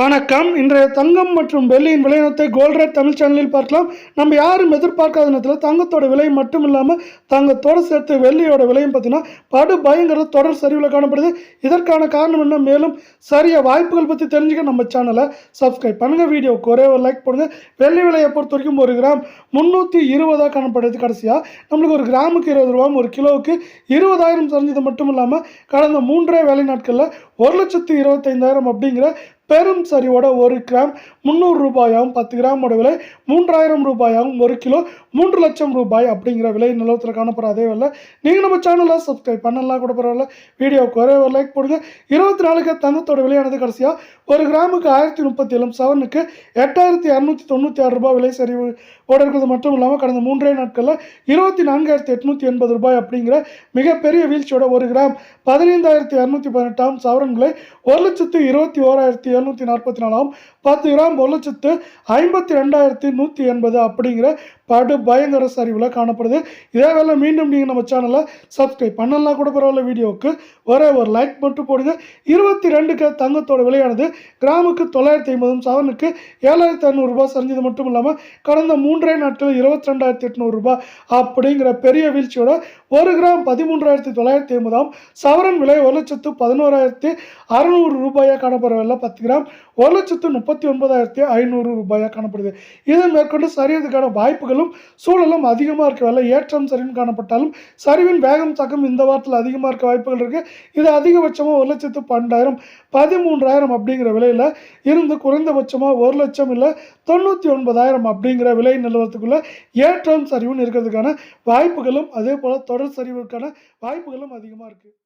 வணக்கம். இன்றைய தங்கம் மற்றும் வெள்ளியின் விலையினத்தை கோல்ட்ரேட் தமிழ் சேனலில் பார்க்கலாம். நம்ம யாரும் எதிர்பார்க்காத நேரத்தில் தங்கத்தோட விலை மட்டும் இல்லாமல் தங்கத்தோடு சேர்த்து வெள்ளியோட விலையும் பார்த்தீங்கன்னா படு பயங்கர தொடர் சரிவில் காணப்படுது. இதற்கான காரணம் என்ன? மேலும் சரிய வாய்ப்புகள் பற்றி தெரிஞ்சுக்க நம்ம சேனலை சப்ஸ்கிரைப் பண்ணுங்கள் வீடியோ ஒரே ஒரு லைக் போடுங்க. வெள்ளி விலையை பொறுத்த வரைக்கும் ஒரு கிராம் முந்நூற்றி இருபதாக காணப்படுது கடைசியாக நம்மளுக்கு ஒரு கிராமுக்கு இருபது ரூபாயும் ஒரு கிலோவுக்கு இருபதாயிரம் தெரிஞ்சது மட்டும் இல்லாமல் கடந்த மூன்றே வேலை நாட்களில் ஒரு லட்சத்து இருபத்தைந்தாயிரம் அப்படிங்கிற பெரும் சரிவோட ஒரு கிராம் முந்நூறு ரூபாயாகவும் பத்து கிராமோட விலை மூன்றாயிரம் ரூபாயாகவும் ஒரு கிலோ மூன்று லட்சம் ரூபாய் அப்படிங்கிற விலை நிலவரத்தில் காணப்படுற அதே வரல நீங்கள் நம்ம சேனலில் சப்ஸ்கிரைப் பண்ணலாம் கூட பரவாயில்ல. வீடியோவுக்கு ஒரே ஒரு லைக் போடுங்க. இருபத்தி நாலுக்கு தங்கத்தோட விலையானது கடைசியாக ஒரு கிராமுக்கு ஆயிரத்தி முப்பத்தி ஏழு செவனுக்கு எட்டாயிரத்தி இரநூத்தி தொண்ணூற்றி ஆறு ரூபாய் விலை சரிவு ஓட இருக்கிறது மட்டும் இல்லாமல் கடந்த மூன்றே நாட்களில் இருபத்தி நான்காயிரத்தி எட்நூற்றி எண்பது ரூபாய் அப்படிங்கிற மிகப்பெரிய வீழ்ச்சியோட ஒரு கிராம் பதினைந்தாயிரத்தி இரநூத்தி பதினெட்டாம் சவரன்களை ஒரு லட்சத்து இருபத்தி ஓராயிரத்தி எழுநூற்றி நாற்பத்தி நாலாம் பத்து கிராம் ஒரு லட்சத்து ஐம்பத்தி ரெண்டாயிரத்தி நூற்றி எண்பது அப்படிங்கிற பாட்டு பயங்கர சரிவில் காணப்படுது. இதே வேலை மீண்டும் நீங்கள் நம்ம சேனலை சப்ஸ்கிரைப் பண்ணலாம் கூட பரவாயில்ல வீடியோவுக்கு ஒரே ஒரு லைக் மட்டும் போடுங்க. இருபத்தி ரெண்டுக்கு தங்கத்தோட விலையானது கிராமுக்கு தொள்ளாயிரத்தி ஐம்பதும் சவனுக்கு ஏழாயிரத்தி ஐநூறுரூபா சரிஞ்சது மட்டும் இல்லாமல் கடந்த மூன்றே நாட்கள் இருபத்தி ரெண்டாயிரத்தி எட்நூறுரூபா அப்படிங்கிற பெரிய வீழ்ச்சியோட ஒரு கிராம் பதிமூன்றாயிரத்தி தொள்ளாயிரத்தி ஐம்பதாம் சவரன் விலை ஒரு லட்சத்து பதினோராயிரத்தி அறுநூறு ரூபாயாக காணப்படவில்லை. பத்து கிராம் ஒரு லட்சத்து முப்பத்தி ஒன்பதாயிரத்தி ஐநூறு ரூபாயாக காணப்படுது. இது மேற்கொண்டு சரிவதற்கான வாய்ப்புகளும் சூழலும் அதிகமாக இருக்க. வேலை ஏற்றம் சரின்னு காணப்பட்டாலும் சரிவின் வேகம் தக்கம் இந்த வாரத்தில் அதிகமாக இருக்க வாய்ப்புகள் இருக்குது இது அதிகபட்சமாக ஒரு லட்சத்து பன்னெண்டாயிரம் பதிமூன்றாயிரம் அப்படிங்கிற விலையில் இருந்து குறைந்தபட்சமாக ஒரு லட்சம் இல்லை தொண்ணூற்றி ஒன்பதாயிரம் அப்படிங்கிற விலை நிலவரத்துக்குள்ளே ஏற்றம் சரிவுன்னு இருக்கிறதுக்கான வாய்ப்புகளும் அதே போல் தொடர் சரிவுக்கான வாய்ப்புகளும் அதிகமாக இருக்குது